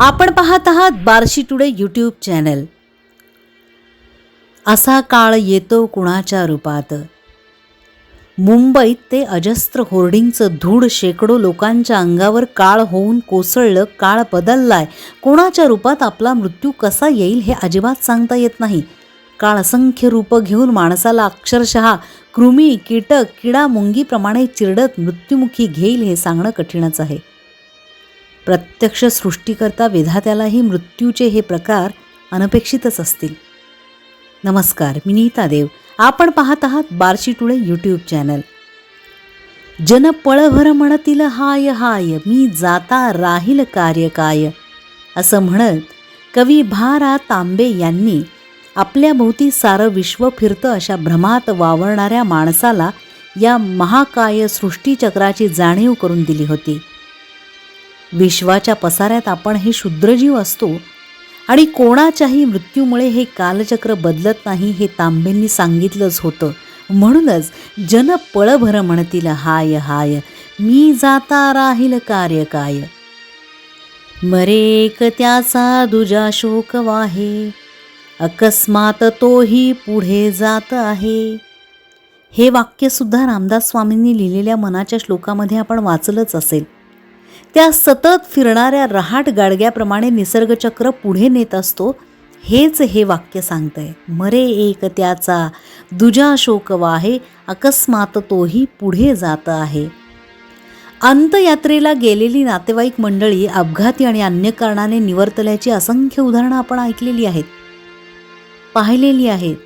आपण पाहत आहात बार्शी टुडे यूट्यूब चॅनल. असा काळ येतो कुणाच्या रूपात? मुंबईत ते अजस्त्र होर्डिंगचं धूळ शेकडो लोकांच्या अंगावर काळ होऊन कोसळलं काळ बदललाय. कोणाच्या रूपात आपला मृत्यू कसा येईल हे अजिबात सांगता येत नाही. काळ असंख्य रूपं घेऊन माणसाला अक्षरशः कृमी कीटक किडा मुंगीप्रमाणे चिरडत मृत्युमुखी घेईल हे सांगणं कठीणच आहे. प्रत्यक्ष सृष्टीकर्ता विधात्यालाही मृत्यूचे हे प्रकार अनपेक्षितच असतील. नमस्कार मी नीता देव. आपण पाहत आहात बारशी टुळे यूट्यूब चॅनल. जन पळभर म्हणतील हाय हाय मी जाता राहील कार्य काय? असं म्हणत कवी भा रा तांबे यांनी आपल्या भोवती सारं विश्व फिरतं अशा भ्रमात वावरणाऱ्या माणसाला या महाकाय सृष्टीचक्राची जाणीव करून दिली होती. विश्वाच्या पसाऱ्यात आपण हे शुद्रजीव असतो आणि कोणाच्याही मृत्यूमुळे हे कालचक्र बदलत नाही हे तांबेंनी सांगितलंच होतं. म्हणूनच जन पळभर म्हणतील हाय हाय मी जाता राहील कार्य काय? मरेक त्याचा दुजा शोक वाहे अकस्मात तोही पुढे जात आहे. हे वाक्यसुद्धा रामदास स्वामींनी लिहिलेल्या मनाच्या श्लोकामध्ये आपण वाचलंच असेल. त्या सतत फिरणाऱ्या रहाट गाडग्याप्रमाणे निसर्गचक्र पुढे नेत असतो हेच हे वाक्य सांगतंय. मरे एक त्याचा दुजा शोक वाहे अकस्मात तोही पुढे जात आहे. अंतयात्रेला गेलेली नातेवाईक मंडळी अपघाती आणि अन्य कारणाने निवर्तल्याची असंख्य उदाहरणं आपण ऐकलेली आहेत. पाहिलेली आहेत.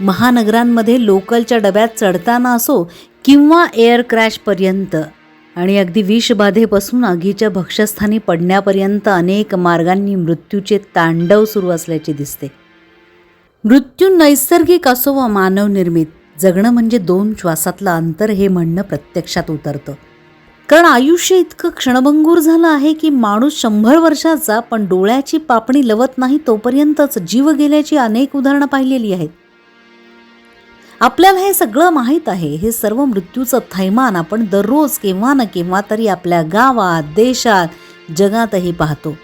महानगरांमध्ये लोकलच्या डब्यात चढताना असो किंवा एअर क्रॅशपर्यंत आणि अगदी विषबाधेपासून आगीच्या भक्ष्यस्थानी पडण्यापर्यंत अनेक मार्गांनी मृत्यूचे तांडव सुरू असल्याचे दिसते. मृत्यू नैसर्गिक असो व मानवनिर्मित जगणं म्हणजे दोन श्वासातलं अंतर हे म्हणणं प्रत्यक्षात उतरतं. कारण आयुष्य इतकं क्षणभंगूर झालं आहे की माणूस शंभर वर्षाचा पण डोळ्याची पापणी लवत नाही तोपर्यंतच जीव गेल्याची अनेक उदाहरणं पाहिलेली आहेत. आपल्याला हे सगळं माहीत आहे. हे सर्व मृत्यूचं थैमान आपण दररोज केव्हा ना केव्हा तरी आपल्या गावात देशात जगातही पाहतो.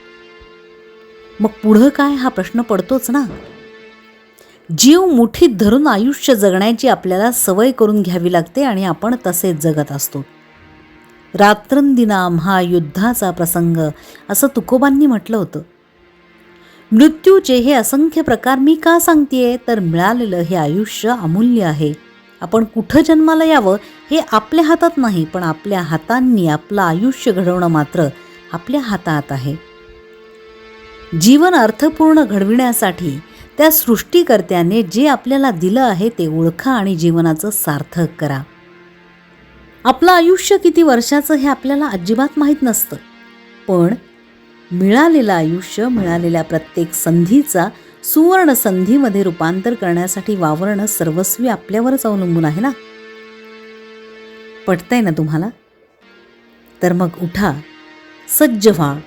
मग पुढं काय हा प्रश्न पडतोच ना? जीव मुठीत धरून आयुष्य जगण्याची आपल्याला सवय करून घ्यावी लागते आणि आपण तसेच जगत असतो. रात्रंदिनाम हा युद्धाचा प्रसंग असं तुकोबांनी म्हटलं होतं. मृत्यूचे हे असंख्य प्रकार मी का सांगतेय? तर मिळालेलं हे आयुष्य अमूल्य आहे. आपण कुठं जन्माला यावं हे आपल्या हातात नाही पण आपल्या हातांनी आपलं आयुष्य घडवणं मात्र आपल्या हातात आहे. जीवन अर्थपूर्ण घडविण्यासाठी त्या सृष्टीकर्त्याने जे आपल्याला दिलं आहे ते ओळखा आणि जीवनाचं सार्थक करा. आपलं आयुष्य किती वर्षाचं हे आपल्याला अजिबात माहीत नसतं. पण मिळालेलं आयुष्य मिळालेल्या प्रत्येक संधीचा सुवर्ण संधीमध्ये रूपांतर करण्यासाठी वावरणं सर्वस्वी आपल्यावरच अवलंबून आहे ना? पटतंय ना तुम्हाला? तर मग उठा सज्ज व्हा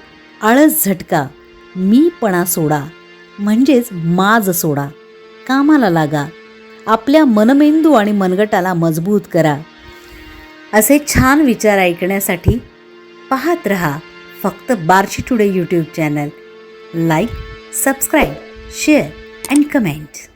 आळस झटका मीपणा सोडा म्हणजेच माज सोडा कामाला लागा आपल्या मनमेंदू आणि मनगटाला मजबूत करा. असे छान विचार ऐकण्यासाठी पाहत रहा. फक्त Barshi today YouTube channel. Like subscribe share and comment.